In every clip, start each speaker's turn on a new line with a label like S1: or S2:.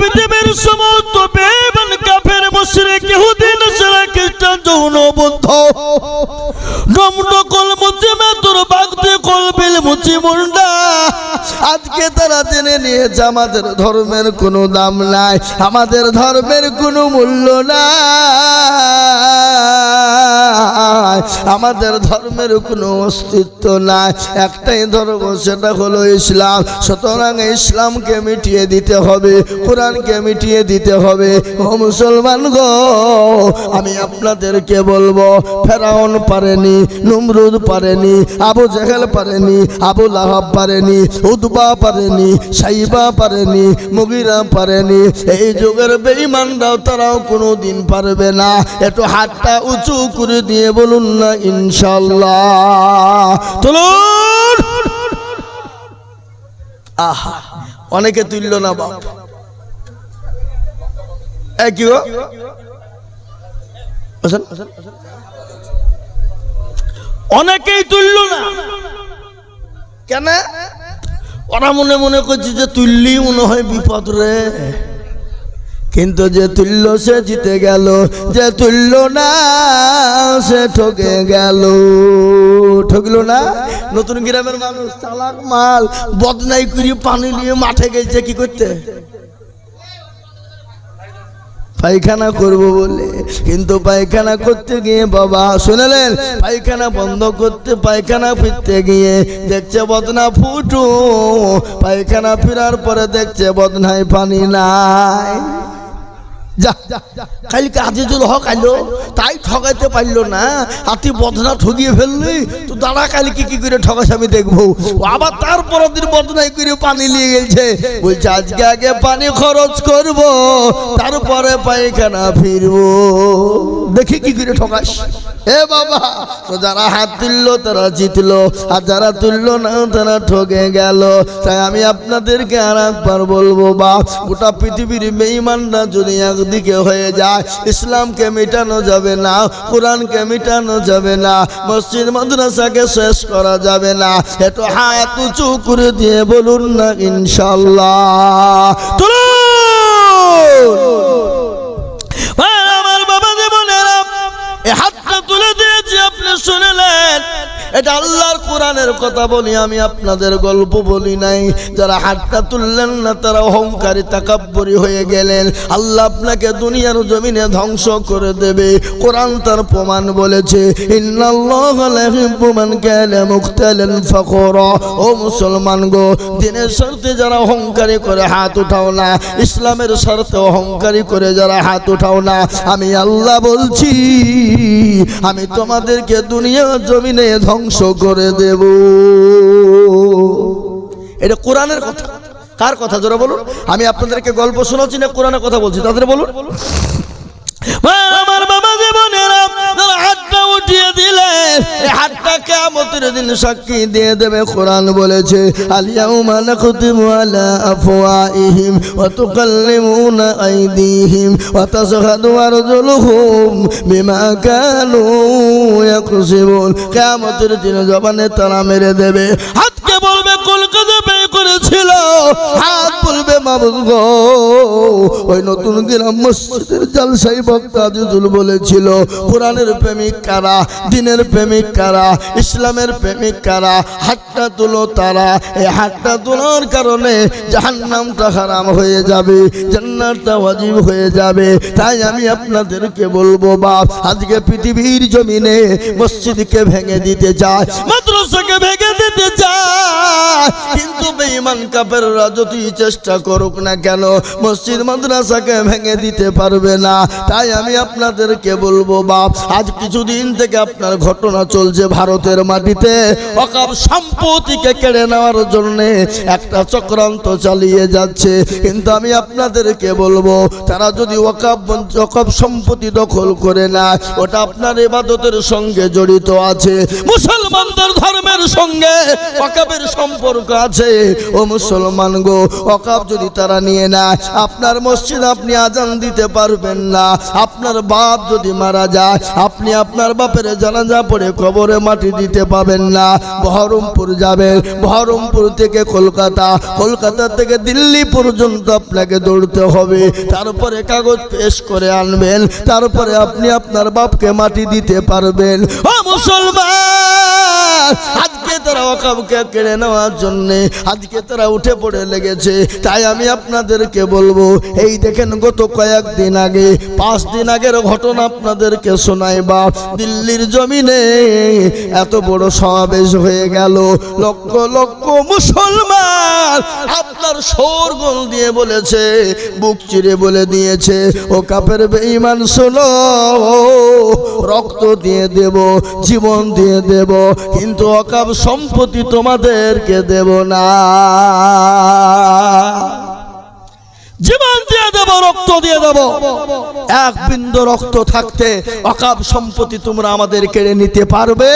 S1: পৃথিবীর সমস্ত বেমান কাফের, মুশরিক, ইহুদি সেরা খ্রিস্টান, যৌন বন্ধ ডমডকল মুজিমে তোর বাগতে কলবিল মুচি মুন্ডা
S2: আজকে তারা জেনে নিয়েছে, আমাদের ধর্মের কোনো দাম নাই, আমাদের ধর্মের কোনো মূল্য নাই। আমাদের ধর্মের কোনো অস্তিত্ব নাই। একটাই ধর্ম, সেটা হলো ইসলাম। সুতরাং ইসলামকে মিটিয়ে দিতে হবে, কোরআনকে মিটিয়ে দিতে হবে। ও মুসলমান গো, আমি আপনাদেরকে বলব, ফেরাউন পারেনি, নমরুদ পারেনি, আবু জেহেল পারেনি, আবু লাহাব পারেনি উদ্বা পারেনি, সাইবা পারেনি, মুগিরা পারেনি। এই যুগের বেঈমানরাও তারাও কোনো দিন পারবে না। একটু হাতটা উঁচু করে দিয়ে বলুন না ইনশাল্লাহ
S1: চলুন
S2: আহা অনেকে তুলল না বাপ। কি
S1: অনেকেই তুলল না।
S2: কেন? ওরা মনে মনে করছে যে তুললি মনে হয় বিপদ রে। কিন্তু যে তুল্য সে জিতে গেল, যে তুল্য না সে ঠকে গেল। ঠকলো না? নতুন গ্রামের মানুষ, চালাক মাল, বদনাই করে পানি নিয়ে মাঠে গেছে, কি করতে? পায়খানা করব বলে, কিন্তু পায়খানা করতে গিয়ে বাবা, শুনলেন? পায়খানা বন্ধ করতে, পায়খানা ফিরতে গিয়ে দেখছে বদনা ফুটু। পায়খানা ফেরার পরে দেখছে বদনায় পানি নাই। তাই ঠকাইতে পারল না। হাতি বদনা ঠকিয়ে ফেললি, তো দাঁড়া কালকে কি করে ঠকাস আমি দেখব। আবার তারপর দিন বদনাই করে পানি নিয়ে গেছে বলছে, আজকে আগে পানি খরচ করব, তারপরে পায়খানা ফিরবো। দেখি কি করে ঠকাস। এ বাবা, তো যারা হাত তুললো, তারা জিতলো। আর যারা তুললো না, তারা ঠকে গেল। তাই আমি আপনাদেরকে আর একবার বলব বা গোটা পৃথিবীর বেঈমানরা যদি একদিকে হয়ে যায়। ইসলামকে মেটানো যাবে না, কোরআনকে মেটানো যাবে না, মসজিদ মাদ্রাসাকে শেষ করা যাবে না। একটু হাত উঁচু করে দিয়ে বলুন না ইনশাল্লাহ এটা আল্লাহর কোরআনের কথা বলি, আমি আপনাদের গল্প বলি নাই। যারা হাতটা তুললেন না, তারা অহংকারী, তাকাব্বরি হয়ে গেলেন। আল্লাহ আপনাকে দুনিয়ার জমিনে ধ্বংস করে দেবে। কোরআন তার প্রমাণ বলেছে ও মুসলমান গো, দিনের স্বার্থে যারা অহংকারী করে হাত উঠাও না, ইসলামের স্বার্থে অহংকারী করে যারা হাত উঠাও না, আমি আল্লাহ বলছি, আমি তোমাদেরকে দুনিয়া জমিনে ধ্বংস করে দেব। এটা কোরআনের কথা। কার কথা? জোরা বলুন। আমি আপনাদেরকে গল্প শোনাচ্ছি না কোরআনের কথা বলছি। তাদের বলুন।
S1: ভাই, উঠিয়ে
S2: এই হাতটা কিয়ামতের দিন সাক্ষী দিয়ে দেবে। কোরআন বলেছে আলিয়াউমা নাখতিমু আলা আফওয়াইহিম ওয়া তুকাল্লিমুনা আইদিহিম ওয়া তাশহাদু আরজুলুহুম বিমা কানু ইয়াকসিবুন। কিয়ামতের দিন জবানে তারা মেরে দেবে। হাতকে বলবে কলকাতা পে করেছিল, হাত বলবে মাবুদ গো। ওই নতুন গ্রাম মসজিদের জালসাই বক্তা আজিজুল বলেছিল, কোরআনের প্রেমিক কারা, দিনের প্রেমিক কারা, ইসলামের প্রেমিক কারা, হাতটা তুলো তারা। এই হাতটা তোলার কারণে জাহান্নামটা হারাম হয়ে যাবে, জান্নাতটা ওয়াজিব হয়ে যাবে। তাই আমি আপনাদেরকে বলব, বাপ, আজকে পৃথিবীর জমিনে মসজিদকে ভেঙে দিতে চায়, মাদ্রাসাকে ভেঙে দিতে চায়, কিন্তু বেঈমান কাপেররা যতই চেষ্টা করুক না কেন, মসজিদ মাদ্রাসাকে ভেঙে দিতে পারবে না। তাই আমি আপনাদেরকে বলব, বাপ, আজ কিছুদিন থেকে আপনার ঘটনা চলছে ভারতের মাটিতে। অকাপ সম্পত্তিকে কেড়ে নেওয়ার জন্য একটা চক্রান্ত চালিয়ে যাচ্ছে। কিন্তু আমি আপনাদেরকে বলব, তারা যদি ওকাপ ওকাপ সম্পত্তি দখল করে না ওটা আপনার ইবাদতের সঙ্গে জড়িত আছে। মুসলমানদের ধর্মের সঙ্গে ওকাপের সম্পর্ক আছে। ও মুসলমান গো অকাপ যদি তারা নিয়ে নেয়, আপনার মসজিদ আপনি আজান দিতে পারবেন না। আপনার বাপ যদি মারা যায়, আপনি আপনার বাপের জানাজা পড়ে কবরে মাটি দিতে পাবেন না। বহরমপুর যাবেন, বহরমপুর থেকে কলকাতা কলকাতা থেকে দিল্লি পর্যন্ত আপনাকে দৌড়তে হবে। তারপরে কাগজ পেশ করে আনবেন, তারপরে আপনি আপনার বাপকে মাটি দিতে পারবেন। ও মুসলমান আজকে তারা অকাবকে কেড়ে নেওয়ার জন্যে আজকে তারা উঠে পড়ে লেগেছে। তাই আমি আপনাদেরকে বলব, এই দেখেন গত কয়েকদিন আগে, পাঁচ দিন আগের ঘটনা আপনাদেরকে শোনাই বা দিল্লির জমিনে এত বড় সমাবেশ হয়ে গেল, লক্ষ লক্ষ মুসলমান শোরগোল দিয়ে বলেছে, বুক চিরে বলে দিয়েছে, ও কাপের বেঈমান, শোনো, রক্ত দিয়ে দেব, জীবন দিয়ে দেব, কিন্তু অকাপ সম্পত্তি তোমাদেরকে দেব না। জীবন দিয়ে দেব, রক্ত দিয়ে দেব। এক বিন্দু রক্ত থাকতে অকাপ সম্পত্তি তোমরা আমাদের কেড়ে নিতে পারবে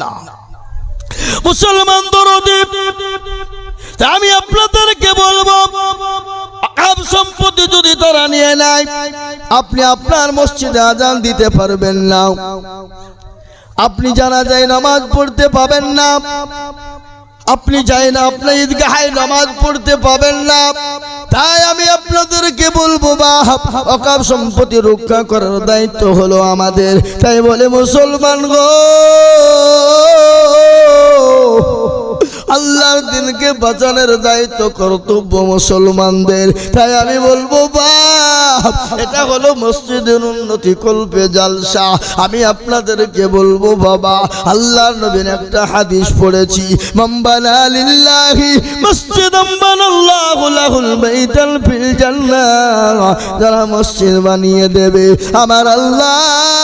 S2: না। মুসলমান দরদি আমি আপনাদেরকে বলব সম্পত্তি যদি তারা নিয়ে নেয়, আপনি আপনার মসজিদে আজান দিতে পারবেন না। আপনি জানা যায় নামাজ পড়তে পাবেন না। আপনি যাই না আপনার ঈদগাহে নামাজ পড়তে পাবেন না। তাই আমি আপনাদেরকে বলব, বা অকাব সম্পত্তি রক্ষা করার দায়িত্ব হলো আমাদের। তাই বলে, মুসলমান গো আল্লাহর দিনকে বাঁচানোর দায়িত্ব কর্তব্য মুসলমানদের। তাই আমি বলব, বাপ, এটা হলো মসজিদের উন্নতি কল্পে জালসা। আমি আপনাদেরকে বলব, বাবা আল্লাহ নবীন একটা হাদিস পড়েছি যারা মসজিদ বানিয়ে দেবে, আমার আল্লাহ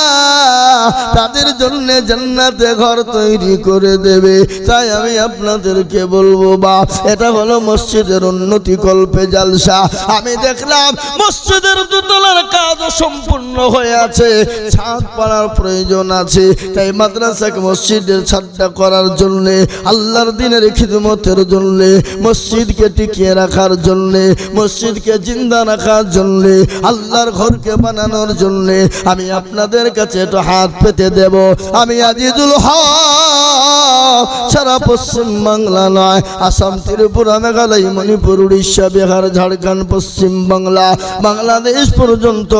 S2: তাদের জন্য জান্নাতে ঘর তৈরি করে দেবে। তাই আমি আপনাদেরকে বলব, বা এটা হলো মসজিদের উন্নতি কল্পে জালসা। আমি দেখলাম মসজিদের দুতলার কাজ সম্পূর্ণ হয়ে আছে, ছাদ পাড়ার প্রয়োজন আছে। তাই মাদ্রাসাকে মসজিদের ছাদটা করার জন্য, আল্লাহর দিনের খিদমতের জন্য, মসজিদকে টিকিয়ে রাখার জন্য, মসজিদকে জিন্দা রাখার জন্য, আল্লাহর ঘরকে বানানোর জন্য আমি আপনাদের কাছে একটু হাত পেতে দেব। আমি আজিজুল হক, সারা পশ্চিম বাংলা নয়, আসাম, ত্রিপুরা, মেঘালয়, মণিপুর, উড়িষ্যা, বিহার, ঝাড়খণ্ড, পশ্চিম বাংলা, বাংলাদেশ পর্যন্ত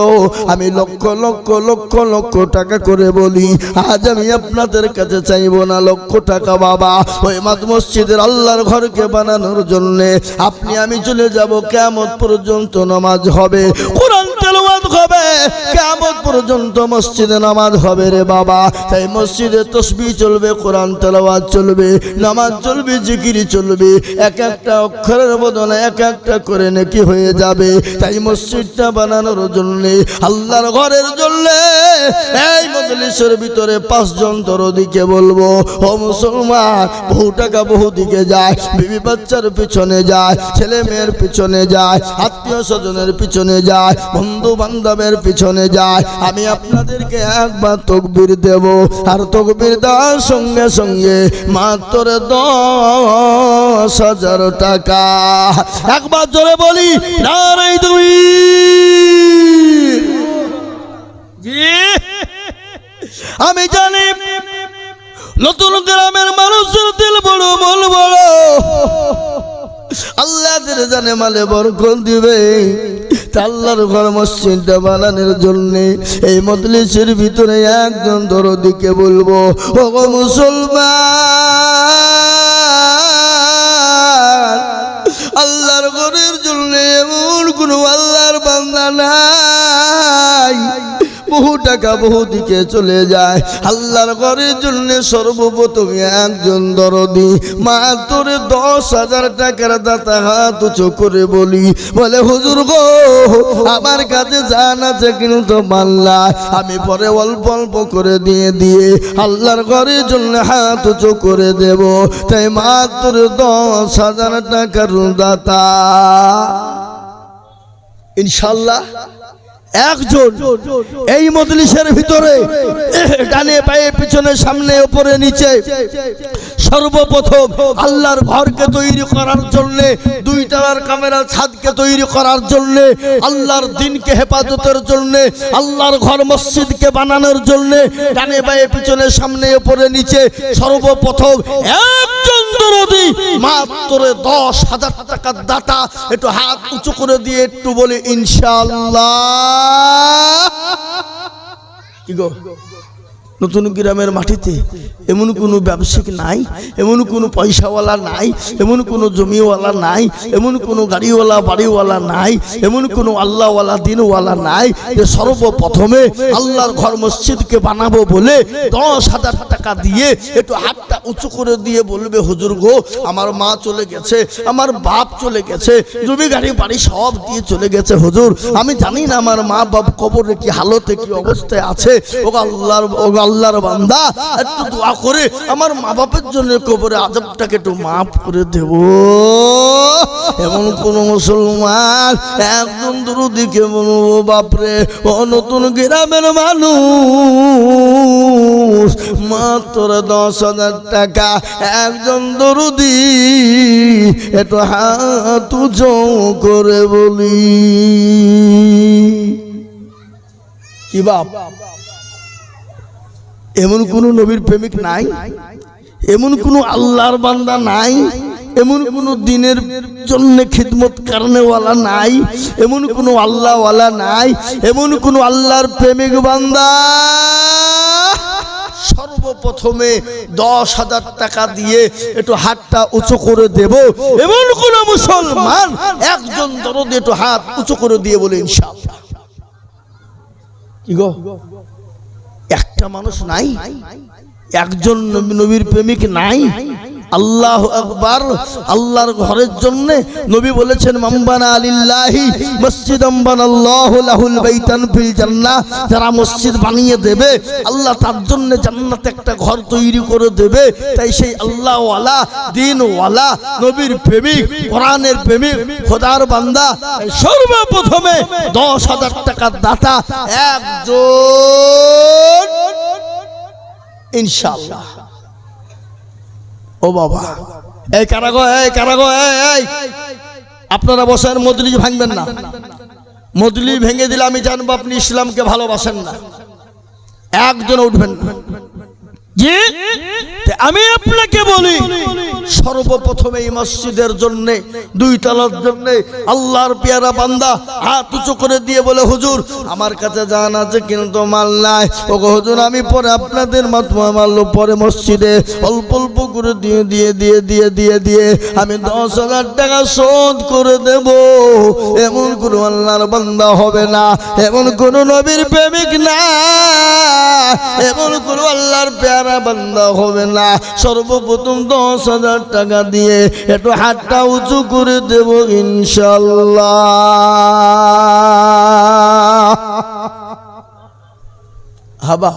S2: আমি লক্ষ লক্ষ লক্ষ লক্ষ টাকা করে বলি। আজ আমি আপনাদের কাছে চাইব না লক্ষ টাকা, বাবা। ওই মাদ মসজিদের আল্লাহর ঘরকে বানানোর জন্যে আপনি আমি চলে যাব কেমন পর্যন্ত নামাজ হবে। কোরআন তেলাওয়াত হবে কেমত পর্যন্ত মসজিদে নামাজ হবে রে বাবা? তাই মসজিদে তসবি চলবে, কোরআন তেলাওয়াত চলবে, নামাজ চলবে, জিকিরি চলবে, এক একটা অক্ষরের বদলে এক একটা করে নাকি হয়ে যাবে। তাই মসজিদটা বানানোর জন্যে, আল্লাহর ঘরের জন্য এই মজলিসের ভিতরে পাঁচজন দরদিকে বলব, ও মুসলমান বহু টাকা বহু দিকে যায়, বিবি বাচ্চার পিছনে যায়, ছেলে মেয়ের পিছনে যায়, আত্মীয় স্বজনের পিছনে যায়, বন্ধু বান্ধবের পিছনে যায়। আমি আপনাদেরকে একবার তকবির দেব, আর তকবির দেওয়ার সঙ্গে সঙ্গে মাত্র দশ হাজার টাকা। একবার জোরে বলি নারাই তুমি আমি জানি নতুন গ্রামের মানুষের দিল বড় মন বড়। আল্লাহ জানে মালে বরকত দিবে। আল্লাহর ঘর মসজিদটা বানানোর জন্য এই মজলিসের ভিতরে একজন দরদিকে বলব ও মুসলমান, আল্লাহর ঘরের জন্য এমন কোনো আল্লাহর বান্দা নাই। বহু টাকা বহু দিকে চলে যায়। আল্লাহর ঘরের জন্য সর্বপ্রথম একজন দরদি। মাত্র দশ হাজার টাকার দাতা হাত উঁচু করে বলি, বলে, হুজুর গো, আমার কাছে জান আছে কিন্তু মাল্লা আমি পরে অল্প অল্প করে দিয়ে দিয়ে আল্লাহর ঘরের জন্য হাত উঁচু করে দেব। তাই মাত্র দশ হাজার টাকার দাতা। ইনশাল্লাহ একজন এই মজলিসের ভিতরে ডানে পায়ে পিছনে, সামনে, উপরে, নিচে সর্বপ্রথম আল্লাহর ঘরকে তৈরি করার জন্য, দুই টাকার ক্যামেরা ছাদকে তৈরি করার জন্য, আল্লাহর দিনকে হেফাজতের জন্য, আল্লাহর ঘর মসজিদকে বানানোর জন্য, ডানে পায়ে পিছনে, সামনে, উপরে, নিচে সর্বপ্রথম একজন দরদি মাত্র দশ হাজার টাকার দাতা একটু হাত উঁচু করে দিয়ে একটু বলে ইনশাল্লা কি গো? নতুন গ্রামের মাটিতে, এমন কোনো ব্যবসায়িক নাই, এমন কোনো পয়সাওয়ালা নাই, এমন কোনো জমিওয়ালা নাই, এমন কোনো গাড়িওয়ালা, বাড়িওয়ালা নাই, এমন কোনো আল্লাহওয়ালা, দিনওয়ালা নাই, যে সর্বপ্রথমে আল্লাহর ঘর মসজিদকে বানাবো বলে দশ হাজার টাকা দিয়ে একটু হাতটা উঁচু করে দিয়ে বলবে, হুজুর গো, আমার মা চলে গেছে, আমার বাপ চলে গেছে, জমি, গাড়ি, বাড়ি সব দিয়ে চলে গেছে, হুজুর। আমি জানি না আমার মা বাপ কবরে কি হালতে, কি অবস্থায় আছে। ও আল্লাহর ও আল্লাহর বান্দা, একটু দোয়া করে আমার মা বাপের জন্য কবরে আজবটাকে একটু মাফ করে দেব। এমন কোন মুসলমান একজন দুরুদিকে বলব বাপরে, ও নতুন গ্রামের মানুষ মাত্র দশ হাজার টাকা একজন দরুদি, একটু হাত করে বলি। কি বাপ? এমন কোন নবীর প্রেমিক নাই। এমন কোন আল্লাহর বান্দা নাই। এমন কোন দিনের জন্য খিদমত কারণেওয়ালা নাই। এমন কোন আল্লাহওয়ালা নাই। এমন কোন আল্লাহর প্রেমিক বান্দা সর্বপ্রথমে দশ হাজার টাকা দিয়ে একটু হাতটা উঁচু করে দেব। এমন কোন মুসলমান একজন দরদ একটু হাত উঁচু করে দিয়ে বলে, ইনশাআল্লাহ। কি গো? একটা মানুষ নাই একজন নবী- নবীর প্রেমিক নাই। আল্লাহ আকবার, আল্লাহর ঘরের জন্য নবী বলেছেন, মাম্বানা আলিল্লাহি মসজিদ লাহুল বাইতান ফিল জান্নাহ। যারা মসজিদ বানিয়ে দেবে, আল্লাহ তার জন্য জান্নাতে একটা ঘর তৈরি করে দেবে। তাই সেই আল্লাহ ওয়ালা দিন ওয়ালা নবীর প্রেমিক, কোরআনের প্রেমিক, খোদার বান্দা সর্বপ্রথমে দশ হাজার টাকার দাতা একজন। ইনশাআল্লাহ। ও বাবা। এই কারাগো এই কারাগো এই আপনারা বসেন মদলি ভাঙবেন না। মদলি ভেঙে দিলে আমি জানব আপনি ইসলামকে ভালোবাসেন না। একজন উঠবেন
S1: জি? আমি আপনাকে বলি
S2: সর্বপ্রথমে এই মসজিদের জন্য, দুই তলার জন্য আল্লাহর পেয়ারা বান্দা হাত উঁচু করে দিয়ে বলে, হুজুর, আমার কাছে জান আছে, কিন্তু মাল নাই। ও হুজুর, আমি পরে আপনাদের মাধ্যমে মারলো পরে মসজিদে অল্প অল্প করে দিয়ে দিয়ে দিয়ে দিয়ে দিয়ে দিয়ে আমি দশ হাজার টাকা শোধ করে দেব। এমন কোনো আল্লাহর বান্দা হবে না। এমন কোন নবীর প্রেমিক না। এমন কোনো আল্লাহর পেয়ারা বান্দা হবে না। সর্বপ্রথম দশ হাজার টাকা দিয়ে একটু হাতটা উঁচু করে দেব ইনশাল্লাহ। হাবা,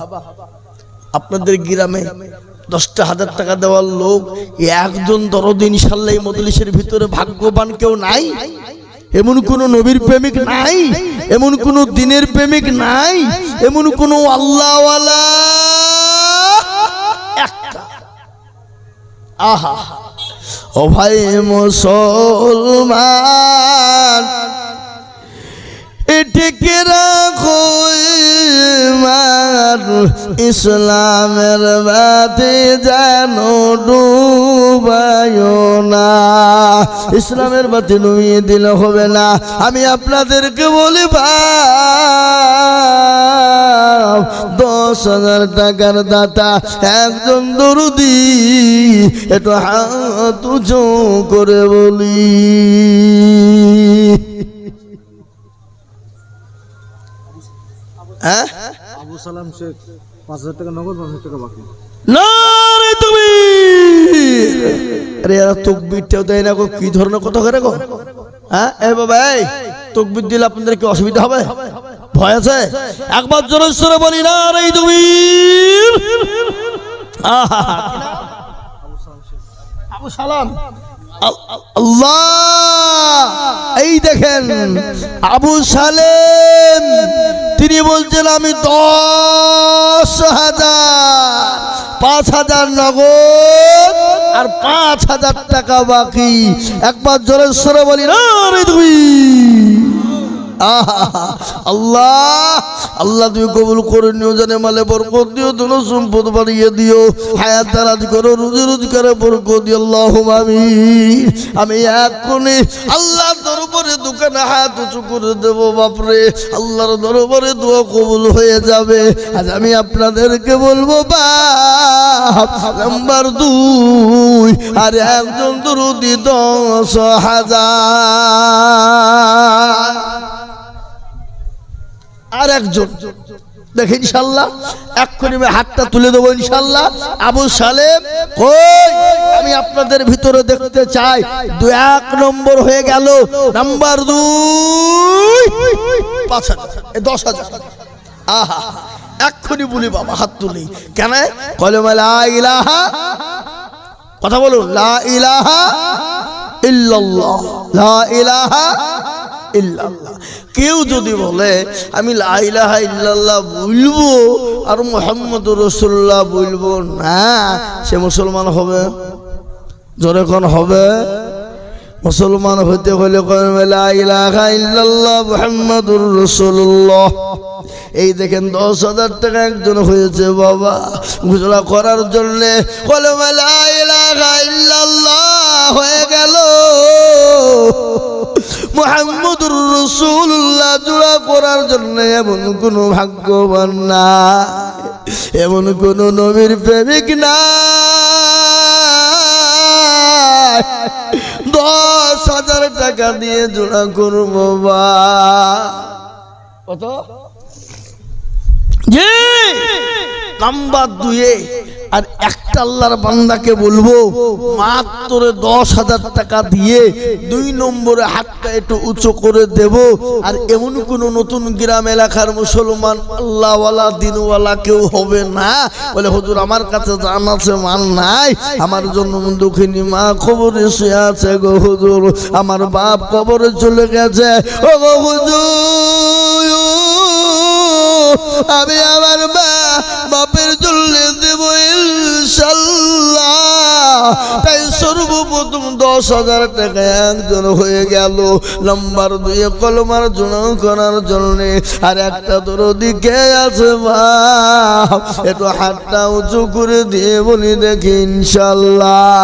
S2: আপনাদের গ্রামে দশটা হাজার টাকা দেওয়ার লোক, একজন দরদ ইনশাল্লাহ এই মজলিসের ভিতরে ভাগ্যবান কেউ নাই। এমন কোন নবীর প্রেমিক নাই, এমন কোন দিনের প্রেমিক নাই, এমন কোন আল্লাহওয়ালা একটা। আহা। ও ভাই মুসলমান এটিকে রাখো ইসলামের বাতি যেন ডুবায় না। ইসলামের বাতি নুয়ে দিলে হবে না। আমি আপনাদেরকে বলি ভাই দশ হাজার টাকার দাতা একজন দরুদি একটু হাত উঁচু করে বলি। হ্যাঁ?
S3: আবু সালাম শেখ পাঁচ হাজার টাকা নগদ পাঁচ হাজার টাকা বাকি।
S1: না রে তুমি!
S2: আরে এরা তকবিরটাও দেয় না গো কি ধরনের কথা করে গো? হ্যাঁ? এ বাবা এই তকবির দিলে আপনাদের কি অসুবিধা হবে? ভয় আছে?
S1: একবার জোরে সরে বলি না রে তুমি
S2: আবু সালাম। আল্লাহ! এই দেখেন আবু সালেম তিনি বলছেন আমি দশ হাজার পাঁচ হাজার নগদ আর পাঁচ হাজার টাকা বাকি। একবার জোরে সরে বলি না রে তুমি! আল্লাহ আল্লাহ তুমি কবুল করে নিও, জানে মালে বরকত দিও তুমি সম্পদ বাড়িয়ে দিও, হায়াত দারাজ করো, রুজি রোজগারে বরকত দিও আল্লাহ আমি আমি এখনই আল্লাহর দরবারে দোকানে হাত উঁচু করে দেব, বাপরে, আল্লাহর দরবারে দোয়া কবুল হয়ে যাবে। আজ আমি আপনাদেরকে বলব, বাপ, নাম্বার দুই, আর একজন দুরুদি দশ হাজার। আর একজন। দেখে ইনশাল্লাহ, এক্ষুনি আমি হাতটা তুলে দেবো ইনশাল্লাহ। আবু সালেম, কই? আমি আপনাদের ভিতরে দেখতে চাই। দু এক নম্বর হয়ে গেল, নাম্বার দুই। পাঁচ হাজার দশ হাজার। আহা, এক্ষুনি বলি বাবা, হাত তুলি। কেন কলমে লা ইলাহা, কথা বলুন, লা ইলাহা ইল্লাল্লাহ, লা ইলাহা ইল্লাল্লাহ। কেউ যদি বলে, আমি লা ইলাহা ইল্লাল্লাহ বলব আর মোহাম্মদ রসুল্লাহ বলব, না, সে মুসলমান হবে। জোরে কোন হবে? মুসলমান হতে হলে মুহাম্মাদুর রাসূলুল্লাহ। এই দেখেন দশ হাজার টাকা একজন হয়েছে, বাবা, ঘোষণা করার জন্য হয়ে গেল। মুহাম্মদুর রাসূলুল্লাহ জোড়া করার জন্য এমন কোনো ভাগ্যবান না এমন কোন নবীর প্রেমিক না। দশ হাজার টাকা দিয়ে জোড়া করব বা। কত? জি। নাম্বার দুয়ে আর একটা আল্লাহর বান্দাকে বলব, মাত্র দশ হাজার টাকা দিয়ে দুই নম্বরে হাতটা একটু উঁচু করে দেব। আর এমন কোন নতুন গ্রাম এলাকার মুসলমান আল্লাহওয়ালা, দিনওয়ালা কেউ হবে না। বলে, হুজুর, আমার কাছে জান আছে, মান নাই। আমার জন্য দুঃখিনী মা খবরে শুয়ে আছে গো হুজুর। আমার বাপ কবরে চলে গেছে। ও গো হুজুর! আমি আমার মা বাপের জন্য দেব ইনশাল্লাহ তাই সর্বপ্রথম দশ হাজার টাকা একজন হয়ে গেল নাম্বার দুয়ে কলমার জন্য করার জন্য। আর একটা তোর দিকে আছে বাপ একটু হাতটা উঁচু করে দিয়ে বলি দেখি ইনশাল্লাহ